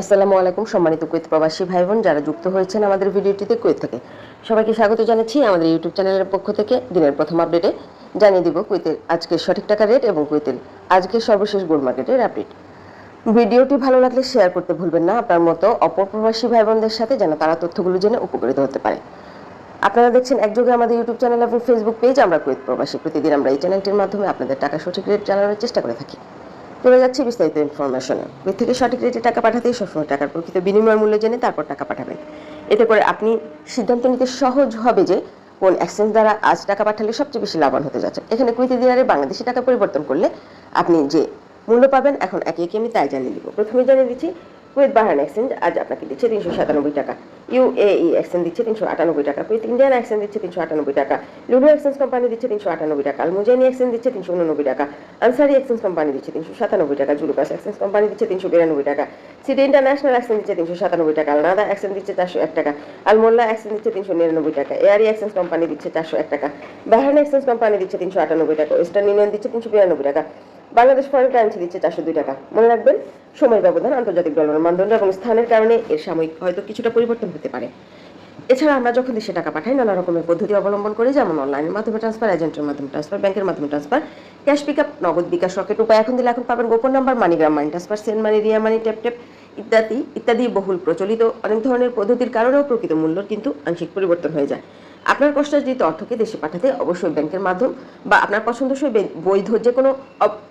আসসালামু আলাইকুম সম্মানিত কুয়েত প্রবাসী ভাই বোন যারা যুক্ত হয়েছেন আমাদের ভিডিওটিতে কুয়েত থেকে। সবাইকে স্বাগত জানাচ্ছি আমাদের ইউটিউব চ্যানেলের পক্ষ থেকে দিনের প্রথম আপডেটে। জানিয়ে দিব কুয়েতের আজকের সঠিক টাকা রেট এবং কুয়েতের আজকের সর্বশেষ গোল্ড মার্কেটের আপডেট। ভিডিওটি ভালো লাগলে শেয়ার করতে ভুলবেন না। আপনার মতো অপর প্রবাসী ভাই বোনদের সাথে যেন তারা তথ্যগুলো জেনে উপকৃত হতে পারে। আপনারা দেখছেন একযোগে আমাদের ইউটিউব চ্যানেল এবং ফেসবুক পেজ। আমরা কুয়েত প্রবাসী। প্রতিদিন আমরা এই চ্যানেলটির মাধ্যমে আপনাদের টাকা সঠিক রেট জানানোর চেষ্টা করে থাকি। চলে যাচ্ছে বিস্তারিত ইনফরমেশনে কুয়েত থেকে সঠিক রেটে টাকা পাঠাতেই সবসময় টাকার প্রকৃত বিনিময় মূল্য জেনে তারপর টাকা পাঠাবেন। এতে করে আপনি সিদ্ধান্ত নিতে সহজ হবে যে কোন এক্সচেঞ্জ দ্বারা আজ টাকা পাঠালে সবচেয়ে বেশি লাভবান হতে যাচ্ছে। এখানে কুইতি দিনারে বাংলাদেশি টাকা পরিবর্তন করলে আপনি যে মূল্য পাবেন এখন একে একে আমি তাই জানিয়ে দিব। প্রথমে জানিয়ে দিচ্ছি কুয়েত বাহারান এক্সচেঞ্জ আজ আপনাকে দিচ্ছে তিনশো সাতানব্বই টাকা ইউএই এক্সচেঞ্জ দিচ্ছে তিনশো আটানব্বই টাকা কুয়েত ইন্ডিয়ান এক্সচেঞ্জ দিচ্ছে তিনশো আটানব্বই টাকা লুডো এক্সচেঞ্জ কোম্পানি দিচ্ছে তিনশো আটানব্বই টাকা আলমুজাইনি এক্সচেঞ্জ দিচ্ছে তিনশো উননব্বই টাকা আনসারি এক্সচেঞ্জ কোম্পানি দিচ্ছে তিনশো সাতানব্বই টাকা জুলুকাস এক্সচেঞ্জ কোম্পানি দিচ্ছে তিনশো বিরানব্বই টাকা সিটি ইন্টারন্যাশনাল এক্সচেঞ্জ দিচ্ছে তিনশো সাতানব্বই টাকা আলনাদা এক্সচেঞ্জ দিচ্ছে চারশো এক টাকা আলমোল্লা এক্সচেঞ্জ দিচ্ছে তিনশো নিরানব্বই টাকা এয়ারি এক্সচেঞ্জ কোম্পানি দিচ্ছে চারশো এক টাকা বাহারান এক্সচেঞ্জ কোম্পানি দিচ্ছে তিনশো আটানব্বই টাকা ওয়েস্টার্ন ইউনিয়ন দিচ্ছে তিনশো বিরানব্বই টাকা বাংলাদেশ ফরেন কারেন্সি দিচ্ছে চারশো দুই টাকা। মনে রাখবেন সময় ব্যবধান আন্তর্জাতিক ডলার মানদণ্ড এবং স্থানের কারণে এর সাময়িক হয়তো কিছুটা পরিবর্তন হতে পারে। এছাড়া আমরা যখন দেশে টাকা পাঠাই, নানা রকমের পদ্ধতি অবলম্বন করি, যেমন অনলাইনের মাধ্যমে ট্রান্সফার এজেন্টের মাধ্যমে ট্রান্সফার ব্যাংকের মাধ্যমে ট্রান্সফার ক্যাশ পিক আপ নগদ বিকাশ রকেট উপায়। এখন দিলে এখন পাবেন গোপন number MoneyGram money transfer send money Ria money tap tap ইত্যাদি ইত্যাদি বহুল প্রচলিত। অনেক ধরনের পদ্ধতির কারণেও প্রকৃত মূল্য কিন্তু আংশিক পরিবর্তন হয়ে যায়। আপনার কষ্টার্জিত অর্থকে দেশে পাঠাতে অবশ্যই ব্যাংকের মাধ্যম বা আপনার পছন্দসই বৈধ যে কোনো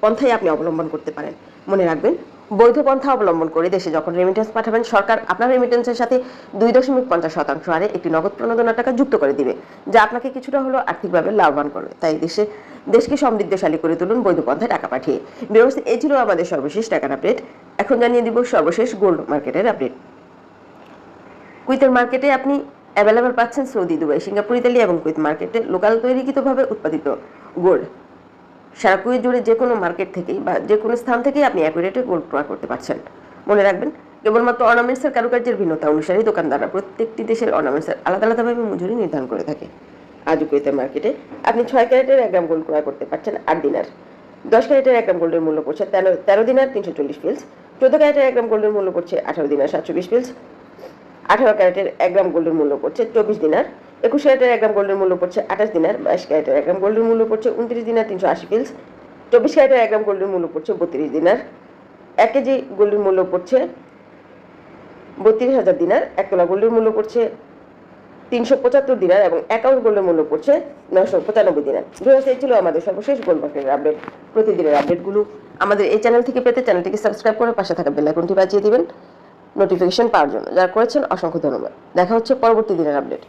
পন্থাই আপনি অবলম্বন করতে পারেন। মনে রাখবেন বৈধ পন্থা অবলম্বন করে দেশে যখন রেমিটেন্স পাঠাবেন, সরকার আপনার রেমিটেন্সের সাথে দুই দশমিক পঞ্চাশ শতাংশ হারে একটি নগদ প্রণোদনা টাকা যুক্ত করে দিবে, যা আপনাকে কিছুটা হলেও আর্থিকভাবে লাভবান করবে। তাই দেশে, দেশকে সমৃদ্ধশালী করে তুলুন বৈধ পন্থায় টাকা পাঠিয়ে। ব্যবস্থা, এই ছিল আমাদের সর্বশেষ টাকার আপডেট এখন জানিয়ে দিব সর্বশেষ গোল্ড মার্কেটের আপডেট কুইতের মার্কেটে আপনি অ্যাভেলেবেল পাচ্ছেন সৌদি, দুবাই, সিঙ্গাপুর, ইতালি এবং কুইত মার্কেটে লোকাল তৈরিকৃতভাবে উৎপাদিত গোল্ড সারা কুইত জুড়ে যে কোনো মার্কেট থেকেই বা যে কোনো স্থান থেকেই আপনি একই রেটে গোল্ড ক্রয় করতে পারছেন। মনে রাখবেন, কেবলমাত্র অর্নামেন্টসের কারুকার্যের ভিন্নতা অনুসারে দোকানদাররা প্রত্যেকটি দেশের অর্নামেন্টসের আলাদা আলাদাভাবে মজুরি নির্ধারণ করে থাকে। আজ কুইতের মার্কেটে আপনি ছয় ক্যারেটের এক গ্রাম গোল্ড ক্রয় করতে পারছেন আট দিনার। দশ ক্যারেটের এক গ্রাম গোল্ডের মূল্য পড়ছে তেরো তেরো দিনার তিনশো চল্লিশ ফিলস চোদ্দ ক্যারেটের এক গ্রাম গোল্ডের মূল্য পড়ছে আঠারো দিনার সাতশো বিশ ফিলস আঠারো ক্যারেটের এক গ্রাম গোল্ডের মূল্য পড়ছে চব্বিশ দিনার একুশ ক্যারেটের এক গ্রাম গোল্ডের মূল্য পড়ছে আঠাশ দিনার, বাইশ ক্যারেটের এক গ্রাম গোল্ডের মূল্য পড়ছে উনত্রিশ দিনার, তিনশো আশি ফিলস চব্বিশ ক্যারেটের এক গ্রাম গোল্ডের মূল্য পড়ছে বত্রিশ দিনার, এক কেজি গোল্ডের মূল্য পড়ছে বত্রিশ হাজার দিনার, এক তোলা গোল্ডের মূল্য পড়ছে তিনশো পঁচাত্তর দিনার এবং অ্যাকাউন্ট গোল্ডের মূল্য পড়ছে নশো পঁচানব্বই দিনার। ভিউয়ার্স, এই ছিল আমাদের সর্বশেষ গোল্ড মার্কেটের আপডেট প্রতিদিনের আপডেটগুলো আমাদের এই চ্যানেল থেকে পেতে চ্যানেলটিকে সাবস্ক্রাইব করে পাশে থাকা বেল আইকনটি বাজিয়ে দিবেন নোটিফিকেশন পাওয়ার জন্য। যারা করেছেন, অসংখ্য ধন্যবাদ। দেখা হচ্ছে পরবর্তী দিনের আপডেট